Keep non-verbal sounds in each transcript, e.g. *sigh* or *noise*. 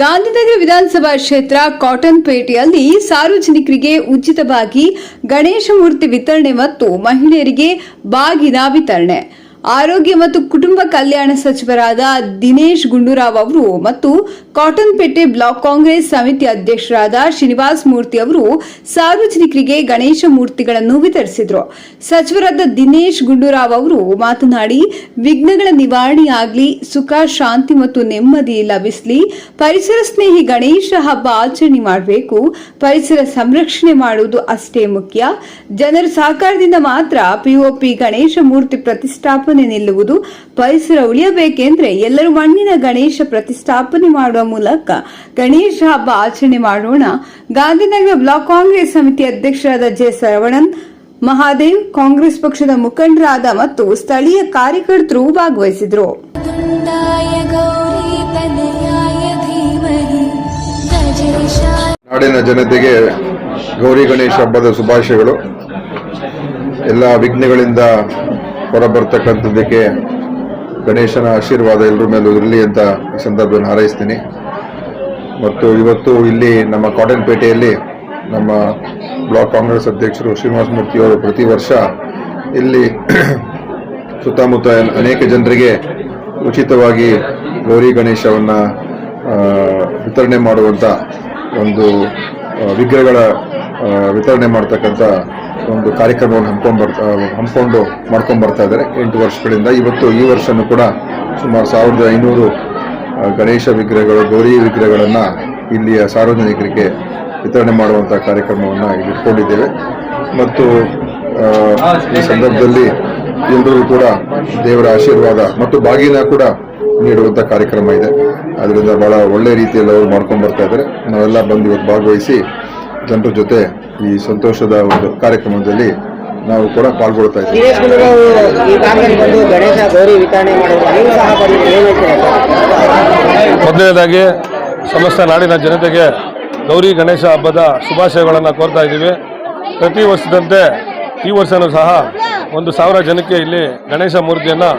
ಗಾಂಧಿನಗರ ವಿಧಾನಸಭಾ ಕ್ಷೇತ್ರ ಕಾಟನ್ ಪೇಟೆಯಲ್ಲಿ ಸಾರ್ವಜನಿಕರಿಗೆ ಉಚಿತವಾಗಿ ಗಣೇಶ ಮೂರ್ತಿ ವಿತರಣೆ ಮತ್ತು ಮಹಿಳೆಯರಿಗೆ ಬಾಗಿನ ವಿತರಣೆ. ಆರೋಗ್ಯ ಮತ್ತು ಕುಟುಂಬ ಕಲ್ಯಾಣ ಸಚಿವರಾದ ದಿನೇಶ್ ಗುಂಡೂರಾವ್ ಅವರು ಮತ್ತು ಕಾಟನ್ಪೇಟೆ ಬ್ಲಾಕ್ ಕಾಂಗ್ರೆಸ್ ಸಮಿತಿ ಅಧ್ಯಕ್ಷರಾದ ಶ್ರೀನಿವಾಸ್ ಮೂರ್ತಿ ಅವರು ಸಾರ್ವಜನಿಕರಿಗೆ ಗಣೇಶ ಮೂರ್ತಿಗಳನ್ನು ವಿತರಿಸಿದರು. ಸಚಿವರಾದ ದಿನೇಶ್ ಗುಂಡೂರಾವ್ ಅವರು ಮಾತನಾಡಿ, ವಿಘ್ನಗಳ ನಿವಾರಣೆಯಾಗಲಿ, ಸುಖ, ಶಾಂತಿ ಮತ್ತು ನೆಮ್ಮದಿ ಲಭಿಸಲಿ, ಪರಿಸರ ಸ್ನೇಹಿ ಗಣೇಶ ಹಬ್ಬ ಆಚರಣೆ ಮಾಡಬೇಕು, ಪರಿಸರ ಸಂರಕ್ಷಣೆ ಮಾಡುವುದು ಅಷ್ಟೇ ಮುಖ್ಯ. ಜನರ ಸಹಕಾರದಿಂದ ಮಾತ್ರ ಪಿಒಪಿ ಗಣೇಶ ಮೂರ್ತಿ ಪ್ರತಿಷ್ಠಾಪನೆ ಪ್ರತಿಷ್ಠಾಪನೆ ನಿಲ್ಲುವುದು, ಪರಿಸರ ಉಳಿಯಬೇಕೆಂದ್ರೆ ಎಲ್ಲರೂ ಮಣ್ಣಿನ ಗಣೇಶ ಪ್ರತಿಷ್ಠಾಪನೆ ಮಾಡುವ ಮೂಲಕ ಗಣೇಶ ಹಬ್ಬ ಆಚರಣೆ ಮಾಡೋಣ. ಗಾಂಧಿನಗರ ಬ್ಲಾಕ್ ಕಾಂಗ್ರೆಸ್ ಸಮಿತಿ ಅಧ್ಯಕ್ಷರಾದ ಜೆ ಸರವಣನ್, ಮಹಾದೇವ್, ಕಾಂಗ್ರೆಸ್ ಪಕ್ಷದ ಮುಖಂಡರಾದ ಮತ್ತು ಸ್ಥಳೀಯ ಕಾರ್ಯಕರ್ತರು ಭಾಗವಹಿಸಿದ್ರು. ನಾಡಿನ ಜನತೆಗೆ ಗೌರಿ ಗಣೇಶ ಹಬ್ಬದ ಶುಭಾಶಯಗಳು. ಎಲ್ಲ ವಿಘ್ನಗಳಿಂದ ಹೊರಬರ್ತಕ್ಕಂಥದ್ದಕ್ಕೆ ಗಣೇಶನ ಆಶೀರ್ವಾದ ಎಲ್ಲರ ಮೇಲೂ ಇರಲಿ ಅಂತ ಈ ಸಂದರ್ಭದಲ್ಲಿ ಹಾರೈಸ್ತೀನಿ. ಮತ್ತು ಇವತ್ತು ಇಲ್ಲಿ ನಮ್ಮ ಕಾಟನ್ಪೇಟೆಯಲ್ಲಿ ನಮ್ಮ ಬ್ಲಾಕ್ ಕಾಂಗ್ರೆಸ್ ಅಧ್ಯಕ್ಷರು ಶ್ರೀನಿವಾಸ ಮೂರ್ತಿಯವರು ಪ್ರತಿ ವರ್ಷ ಇಲ್ಲಿ *clears throat* ಸುತ್ತಮುತ್ತ ಅನೇಕ ಜನರಿಗೆ ಉಚಿತವಾಗಿ ಗೌರಿ ಗಣೇಶವನ್ನು ವಿತರಣೆ ಮಾಡುವಂಥ ಒಂದು ವಿಗ್ರಹಗಳ ವಿತರಣೆ ಮಾಡ್ತಕ್ಕಂಥ ಒಂದು ಕಾರ್ಯಕ್ರಮವನ್ನು ಹಮ್ಮಿಕೊಂಡು ಬರ್ತಾ ಹಮ್ಮಿಕೊಂಡು ಮಾಡ್ಕೊಂಡು ಬರ್ತಾ ಇದ್ದಾರೆ. ಎಂಟು ವರ್ಷಗಳಿಂದ ಇವತ್ತು ಈ ವರ್ಷನೂ ಕೂಡ ಸುಮಾರು ಸಾವಿರದ ಐನೂರು ಗಣೇಶ ವಿಗ್ರಹಗಳು, ಗೌರಿ ವಿಗ್ರಹಗಳನ್ನು ಇಲ್ಲಿಯ ಸಾರ್ವಜನಿಕರಿಗೆ ವಿತರಣೆ ಮಾಡುವಂಥ ಕಾರ್ಯಕ್ರಮವನ್ನು ಇಟ್ಕೊಂಡಿದ್ದೇವೆ. ಮತ್ತು ಈ ಸಂದರ್ಭದಲ್ಲಿ ಎಲ್ಲರೂ ಕೂಡ ದೇವರ ಆಶೀರ್ವಾದ ಮತ್ತು ಬಾಗಿನ ಕೂಡ ನೀಡುವಂಥ ಕಾರ್ಯಕ್ರಮ ಇದೆ. ಅದರಿಂದ ಭಾಳ ಒಳ್ಳೆ ರೀತಿಯಲ್ಲಿ ಅವರು ಮಾಡ್ಕೊಂಡು ಬರ್ತಾ ಇದ್ದಾರೆ. ನಾವೆಲ್ಲ ಬಂದು ಇವತ್ತು ಭಾಗವಹಿಸಿ ಜನರ ಜೊತೆ ಈ ಸಂತೋಷದ ಒಂದು ಕಾರ್ಯಕ್ರಮದಲ್ಲಿ ನಾವು ಕೂಡ ಪಾಲ್ಗೊಳ್ತಾ ಇದ್ದೀವಿ. ಮೊದಲನೇದಾಗಿ ಸಮಸ್ತ ನಾಡಿನ ಜನತೆಗೆ ಗೌರಿ ಗಣೇಶ ಹಬ್ಬದ ಶುಭಾಶಯಗಳನ್ನು ಕೋರ್ತಾ ಇದ್ದೀವಿ. ಪ್ರತಿ ವರ್ಷದಂತೆ ಈ ವರ್ಷವೂ ಸಹ ಒಂದು ಸಾವಿರ ಜನಕ್ಕೆ ಇಲ್ಲಿ ಗಣೇಶ ಮೂರ್ತಿಯನ್ನು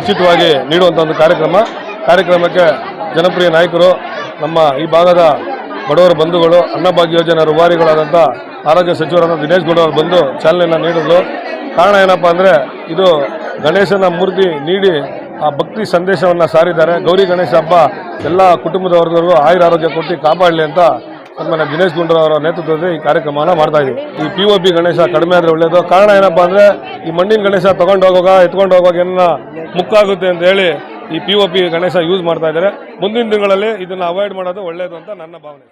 ಉಚಿತವಾಗಿ ನೀಡುವಂಥ ಒಂದು ಕಾರ್ಯಕ್ರಮ. ಕಾರ್ಯಕ್ರಮಕ್ಕೆ ಜನಪ್ರಿಯ ನಾಯಕರು ನಮ್ಮ ಈ ಭಾಗದ ಬಡವರ ಬಂಧುಗಳು, ಅನ್ನಭಾಗ್ಯ ಯೋಜನೆ ರೂವಾರಿಗಳಾದಂಥ ಆರೋಗ್ಯ ಸಚಿವರಾದ ದಿನೇಶ್ ಗುಂಡೂರಾವ್ ಬಂದು ಚಾಲನೆಯನ್ನು ನೀಡಿದ್ರು. ಕಾರಣ ಏನಪ್ಪ ಅಂದರೆ, ಇದು ಗಣೇಶನ ಮೂರ್ತಿ ನೀಡಿ ಆ ಭಕ್ತಿ ಸಂದೇಶವನ್ನು ಸಾರಿದ್ದಾರೆ. ಗೌರಿ ಗಣೇಶ ಹಬ್ಬ ಎಲ್ಲ ಕುಟುಂಬದವರೆಗೂ ಆಯುರ ಆರೋಗ್ಯ ಕೊಟ್ಟು ಕಾಪಾಡಲಿ ಅಂತ ಸನ್ಮಾನ್ಯ ದಿನೇಶ್ ಗುಂಡ್ರವರ ನೇತೃತ್ವದಲ್ಲಿ ಈ ಕಾರ್ಯಕ್ರಮವನ್ನು ಮಾಡ್ತಾ ಇದ್ದೀವಿ. ಈ ಪಿ ಒ ಪಿ ಗಣೇಶ ಕಡಿಮೆ ಆದರೆ ಒಳ್ಳೆಯದು ಕಾರಣ ಏನಪ್ಪ ಅಂದರೆ, ಈ ಮಣ್ಣಿನ ಗಣೇಶ ತೊಗೊಂಡು ಹೋಗುವಾಗ, ಎತ್ಕೊಂಡು ಹೋಗುವಾಗ ಏನ ಮುಕ್ಕಾಗುತ್ತೆ ಅಂತ ಹೇಳಿ ಈ P O P Ganesha use ಮಾಡ್ತಾ ಇದ್ದಾರೆ. ಮುಂದಿನ ದಿನಗಳಲ್ಲಿ ಇದನ್ನು ಅವಾಯ್ಡ್ ಮಾಡೋದು ಒಳ್ಳೆಯದು ಅಂತ ನನ್ನ ಭಾವನೆ.